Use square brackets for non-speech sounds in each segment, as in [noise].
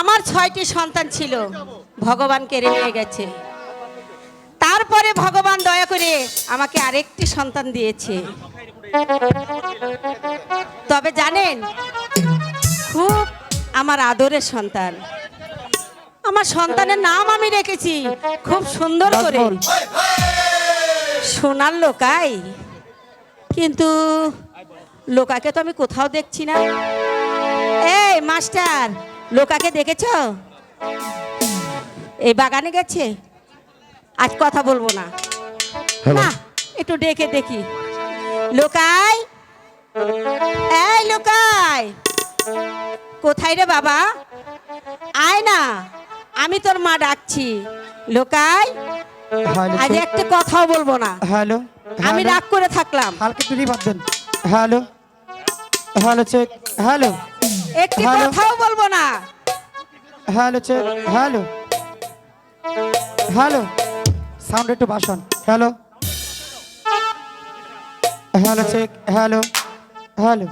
আমার ছয়টি সন্তান ছিল। ভগবান কেড়ে নিয়ে গেছে। তারপরে ভগবান দয়া করে আমাকে আরেকটি সন্তান দিয়েছে। তবে জানেন খুব আমার আদরের সন্তান। আমার সন্তানের নাম আমি রেখেছি খুব সুন্দর করে। সোনার লোকাই। কিন্তু লোকাকে তো আমি কোথাও দেখছি না। এই মাস্টার লোকাকে দেখেছ? এই বাগানে গেছে? আজ কথা বলব না। না একটু ডেকে দেখি। লোকাই! এই লোকাই! কোথায় রে বাবা? আয় না আমি তোর মা ডাকছি। লোকাই! আজ একটা কথাও বলব না। হ্যালো। আমি রাগ করে থাকলাম। হালকা দেন। হ্যালো। Hello check. হ্যালো। একটি হ্যালো। কথাও বলব না। Hello check hello. Hello. Sound একটু বাসন hello. Hello check hello. Hello.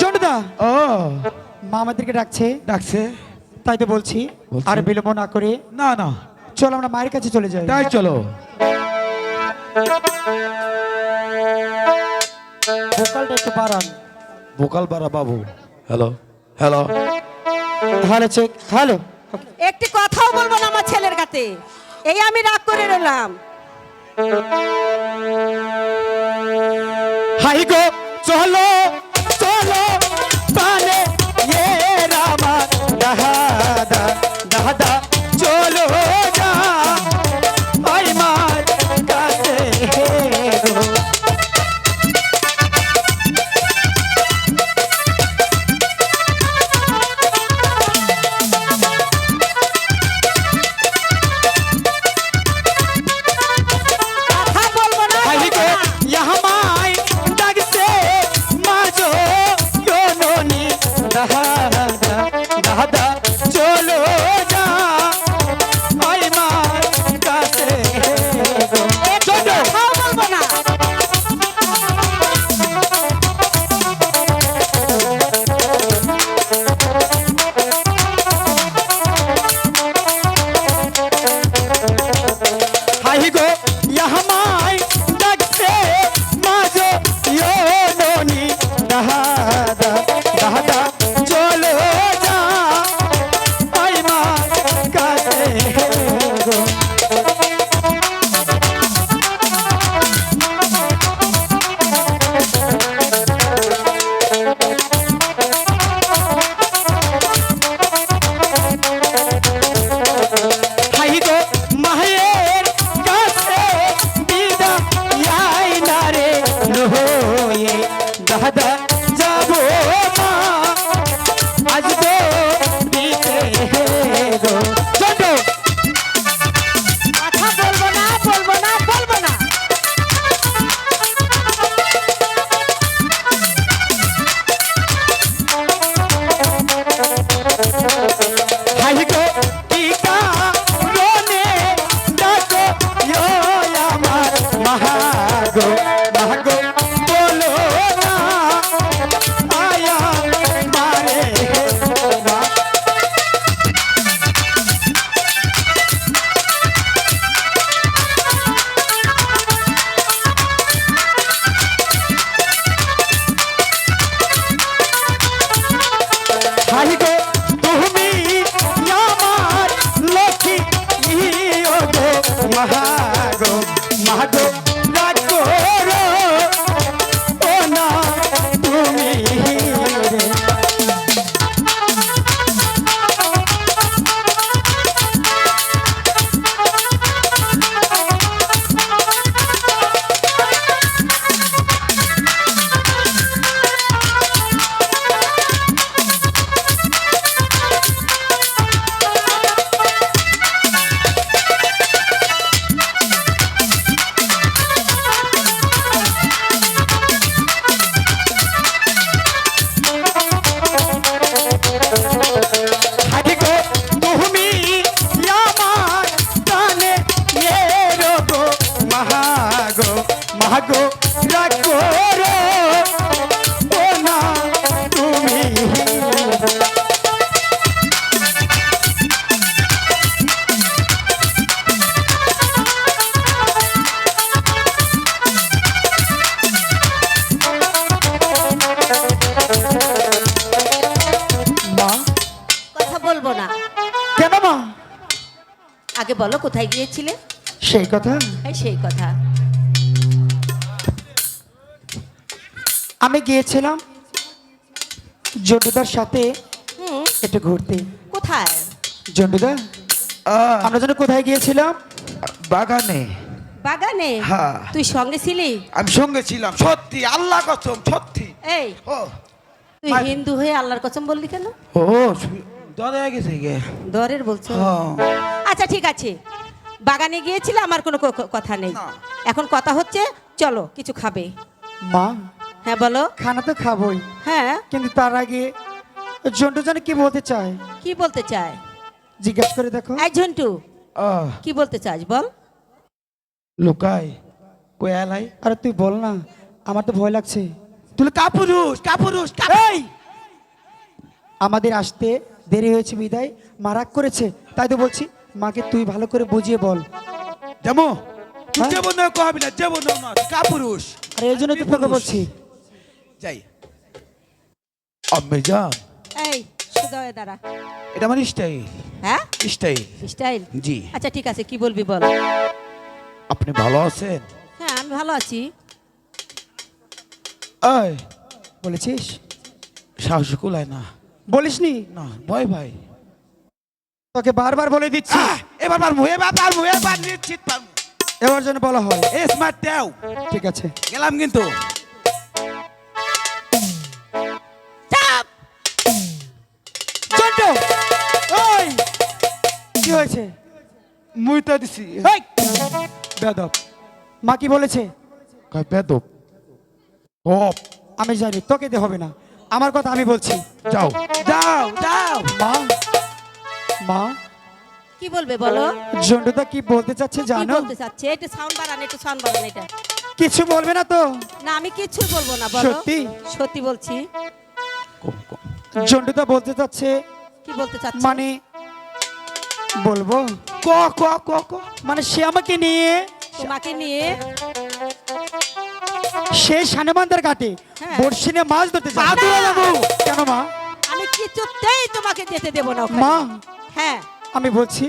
জন্ডুদা ও। মা আমাদেরকে ডাকছে। ডাকছে। তাই তো বলছি। বলছি। আর বিলম্ব না করে। না না। চলো আমরা মায়ের কাছে চলে যাই। তাই চলো। ভোকালটা একটু বাড়ান। ভোকাল বাড়া বাবু। Hello hello. Hello check hello. একটি কথাও বলব না আমার ছেলের কাছে। এই আমি রাগ করে রইলাম। হাই গো চলো চলো। জাগো বলব না। কেন আগে বলো কোথায় গিয়েছিলে? সেই কথা। হ্যাঁ সেই কথা। আমি গিয়েছিলাম জন্টুদার সাথে একটু ঘুরতে। কোথায়? জন্ডুদা আমরা যেন কোথায় গিয়েছিলাম? বাগানে। বাগানে? হ্যাঁ। তুই সঙ্গে ছিলি? আমি সঙ্গে ছিলাম সত্যি আল্লাহ কসম সত্যি। এই। ও। তুই হিন্দু হয়ে আল্লাহর কসম বললি কেন? ও দরে গেছে গে দরের বলছো? হ্যাঁ। আচ্ছা ঠিক আছে। বাগানে গিয়েছিলে আমার কোনো কথা নেই। এখন কথা হচ্ছে চলো কিছু খাবে। মা হ্যাঁ বলো। খানা তো খাবোই। হ্যাঁ। কিন্তু তার আগে জন্টু জানে কি বলতে চায়? কি বলতে চায়? জিজ্ঞাসা করে দেখো। এই ঝন্টু কি বলতে চাস বল। লুকাই কই এলাই আরে তুই বল না আমার তো ভয় লাগছে। তুই কাপুরুষ কাপুরুষ এই! আমাদের আসতে দেরি হয়েছে বিদায় মা রাগ করেছে তাই তো বলছি মাকে তুই ভালো করে বুঝিয়ে বল। যেমন তুই? যেমন না কহাবি না যেমন না কাপুরুষ। আর এই জন্য তো তোকে বলছি। যাই। আম্মে যান এই হয়ে দাঁড়া। এটা আমার স্টাইল হ্যাঁ? স্টাইল স্টাইল জি। আচ্ছা ঠিক আছে কি বলবি বল? আপনি ভালো আছেন? হ্যাঁ আমি ভালো আছি। এই বলেছিস? সাহস কুলায় না। বলিসনি? না ভয় ভাই। তোকে বারবার বলে দিচ্ছি। এবার পারব এবার পারব এবার নিশ্চিত পারব। এবার যেন বলা হয়। এ স্মার্ট দেও ঠিক আছে। গেলাম কিন্তু। জন্টু ওই কি হয়েছে? মুই তো দিছি। এই! বেদব। মা কি বলেছে? কয় বেদব। ও আমি জানি তোকে দিয়ে হবে না। আমার কথা আমি বলছি। যাও। যাও যাও! মা মা। কি বলবে বলো? জন্টুদা কি বলতে চাচ্ছে কি জানো? বলতে চাচ্ছে? একটু সাউন্ড বাড়ান একটু সাউন্ড বাড়ান এটা। কিছু বলবে না তো? না আমি কিচ্ছু বলব না বলো। সত্যি? সত্যি বলছি। কম কম জন্টুদা বলতে চাচ্ছে কি বলতে চাচ্ছে মানে বলব? ক ক ক ক। মানে সে আমাকে নিয়ে তোমাকে নিয়ে সে সানেমান্দার ঘাটে হ্যাঁ। বর্ষিনে মাছ ধরতে যাবে বাবা! কেন মা? আমি কিছুতেই তোমাকে যেতে দেব না ওখানে। মা! হ্যাঁ। আমি বলছি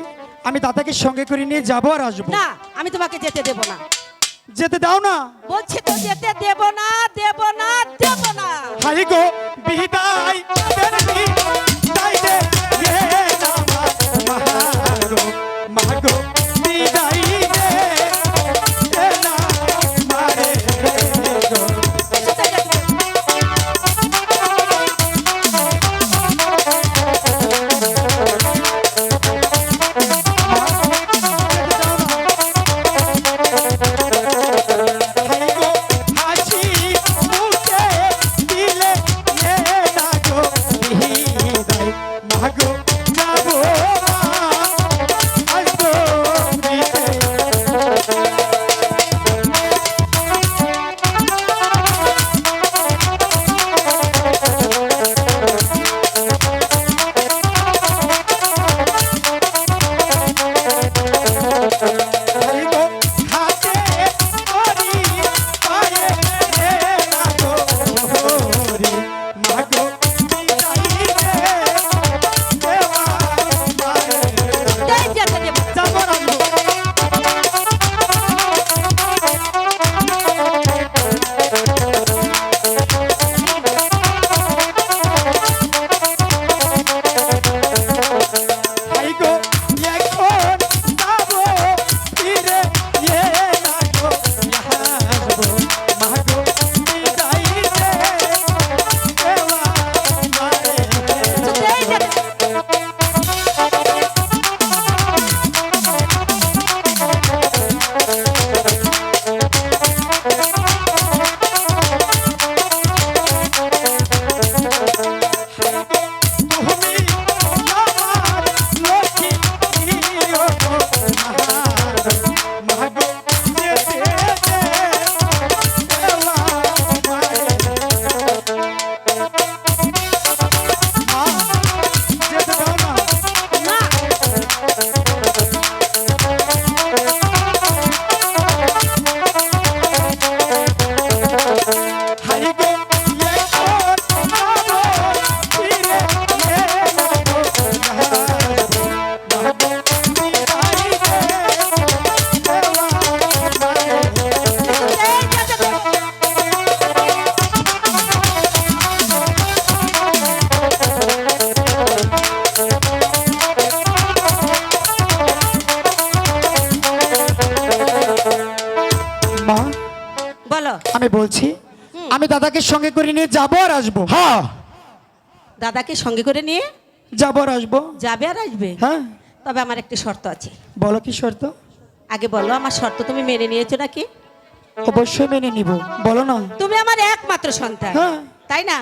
আমি দাদাকে সঙ্গে করে নিয়ে যাব আর আসব। না আমি তোমাকে যেতে দেব না। যেতে দাও না। বলছি তো যেতে দেব না দেব না দেব না। হাই গো বিদায়। দাদাকে সঙ্গে করে নিয়ে যাব আর আসব। হ্যাঁ। দাদাকে সঙ্গে করে নিয়ে যাব আর আসব। যাবে আর আসবে? হ্যাঁ। তবে আমার একটি শর্ত আছে। বলো কি শর্ত? আগে বলো আমার শর্ত তুমি মেনে নিয়েছো নাকি? অবশ্যই মেনে নিব। বলো না। তুমি আমার একমাত্র সন্তান। হ্যাঁ। তাই না?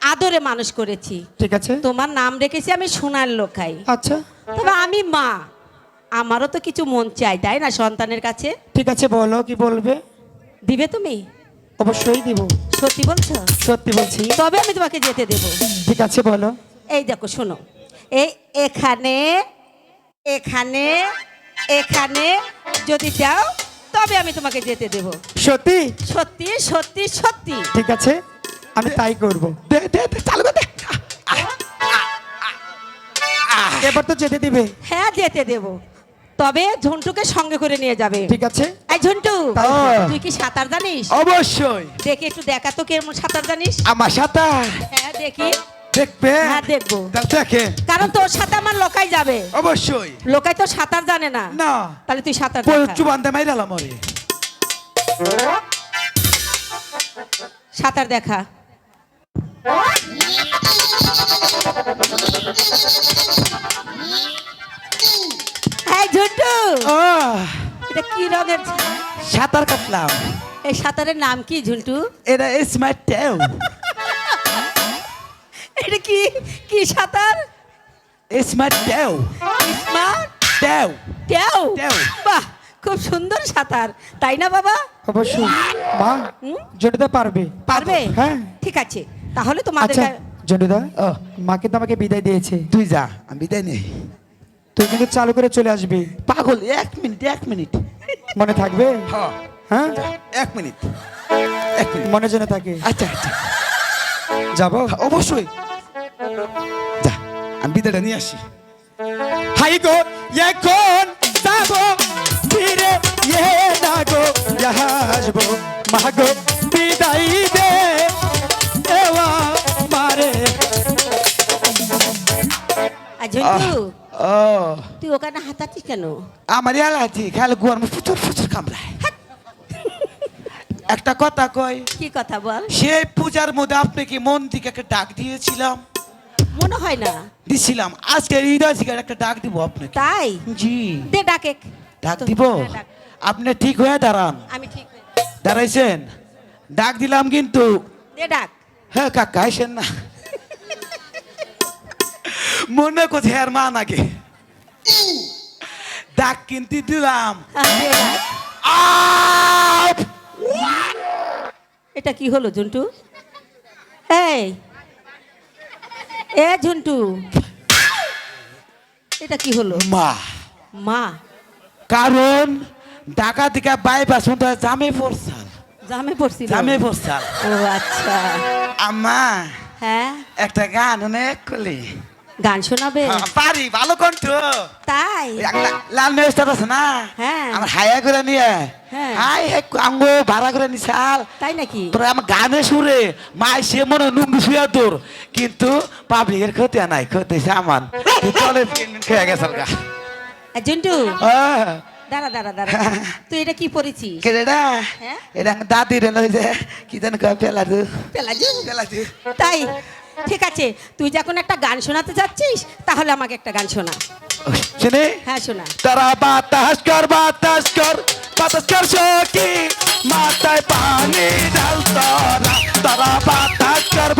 আদরে মানুষ করেছি। ঠিক আছে। তোমার নাম রেখেছি আমি সোনার লোকাই। আচ্ছা। তবে আমি মা। আমারও তো কিছু মন চাই তাই না সন্তানের কাছে? ঠিক আছে বলো কি বলবে? দিবে তুমি? অবশ্যই দিব। সত্যি বলছো? সত্যি বলছি। তবে আমি তোমাকে যেতে দেব। ঠিক আছে বলো। এই দেখো শোনো। এই এখানে এখানে এখানে যদি যাও তবে আমি তোমাকে যেতে দেব। সত্যি? সত্যি সত্যি সত্যি। ঠিক আছে আমি তাই করব। দে দে দে চালু করে দে। এবার তো যেতে দিবে। হ্যাঁ যেতে দেব। তবে ঝন্টুকে সঙ্গে করে নিয়ে যাবে। ঠিক আছে। এই ঝন্টু তাই তুই কি সাঁতার জানিস? অবশ্যই। দেখি একটু দেখা তো কেমন সাঁতার জানিস। আমার সাঁতার? হ্যাঁ দেখি। দেখবে? হ্যাঁ দেখব। দেখে। কারণ তোর সাথে আমার লোকাই যাবে। অবশ্যই। লোকাই তো সাঁতার জানে না। না। তাহলে তুই সাঁতার বান্ধে মাইরালাম ওরে। সাঁতার দেখা। [laughs] এই ঝন্টু। ও। এটা কি রঙের সাঁতার কাটলাম। এই সাঁতারের নাম কি ঝুন্টু? এটা স্মার্ট ট্যাও এটা কি কি সাঁতার? স্মার্ট ট্যাও স্মার্ট ট্যাও ট্যাও ট্যাও। বাহ খুব সুন্দর সাঁতার। তাই না বাবা? অবশ্যই। মা? জন্টুদা পারবে। পারবে? হ্যাঁ। ঠিক আছে। তাহলে তোমাদের জন্টুদা ও। মাকে তো আমাকে বিদায় দিয়েছে। তুই যা আমি বিদায় নেই। তুই কিন্তু চালু করে চলে আসবি। পাগল এক মিনিট এক মিনিট। মনে থাকবে? হ্যাঁ। হ্যাঁ? এক মিনিট। এক মিনিট। মনে যেন থাকে। আচ্ছা আচ্ছা। যাব? অবশ্যই। যা আমি বিদায়টা নিয়ে আসি। হাই গো এখন যাব। ফিরে ইয়ে না গো আসব। মা গো বিদায় দে। এওয়া মারে ঝন্টু ও তুই ওখানে হাতাচ্ছিস কেন? আমার এলাচি খেয়াল গুয়ার প্রচুর প্রচুর কামড়ায়। একটা কথা কই? কি কথা বল? সেই পূজার মধ্যে আপনাকে মন থেকে একটা ডাক দিয়েছিলাম? মনে হয় না। দিছিলাম। আজকে হৃদয় থেকে একটা ডাক দিব আপনাকে। তাই? জি। দে ডাকে ডাক দিব? হ্যাঁ, আপনি ঠিক হয়ে দাঁড়ান। আমি ঠিক দাঁড়াইছেন? ডাক দিলাম কিন্তু দে ডাক। হ্যাঁ কাকা আইসেন না। মনে করছে আর মা নাকি? ডাক কিন্তু দিলাম। হ্যাঁ, এটা কি হলো ঝুন্টু? এই! এ ঝুন্টু! এটা কি হলো? মা। মা। কারণ ঢাকা থেকে বাইপাস মতো জামে পড়ছাল। জামে পড়ছিল? জামে পড়ছাল। ও আচ্ছা। আম্মা হ্যাঁ? একটা গান অনেক করলি গান শোনাবে। হ্যাঁ, পারি ভালো কণ্ঠ। তাই? লাল মেস্টার আছে না? হ্যাঁ। আমার হায়া করে নিয়ে। হ্যাঁ। হাই হে আঙ্গ ভাড়া করে নিছাল তাই নাকি? তোর আমার গানে সুরে। মাই সে মনে হয় নুঙ্গি শুয়ে তোর কিন্তু পাবলিকের ক্ষতি নাই ক্ষতি সামান চলে খেয়ে গেছাল গা এ, ঝুন্টু আহ, দাঁড়া দাঁড়া দাঁড়া। তুই এটা কি পড়েছিস? কে রে এটা হ্যাঁ? এটা আমার দাদির লই যে কি জানি কয় পেলাদু। পেলাজু পেলাদু। তাই? ঠিক আছে তুই যখন একটা গান শোনাতে যাচ্ছিস তাহলে আমাকে একটা গান শোনা। শুনে? হ্যাঁ শোনা। তারা বাতাস কর বাতাস কর বাতাস কর সখী। মাথায় পানি ঢালতো না। তারা বাতাস কর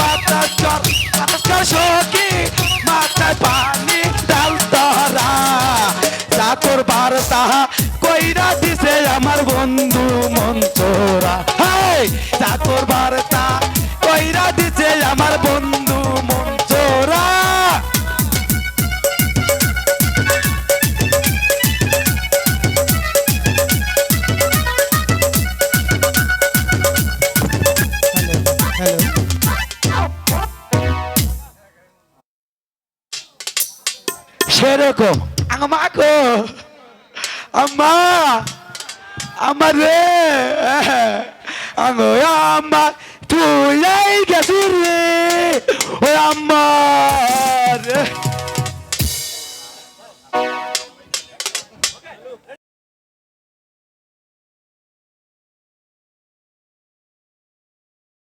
সেরকম। মা গো আম্মা আমার রে আম্মা তুই গেছি রে ও আম্মা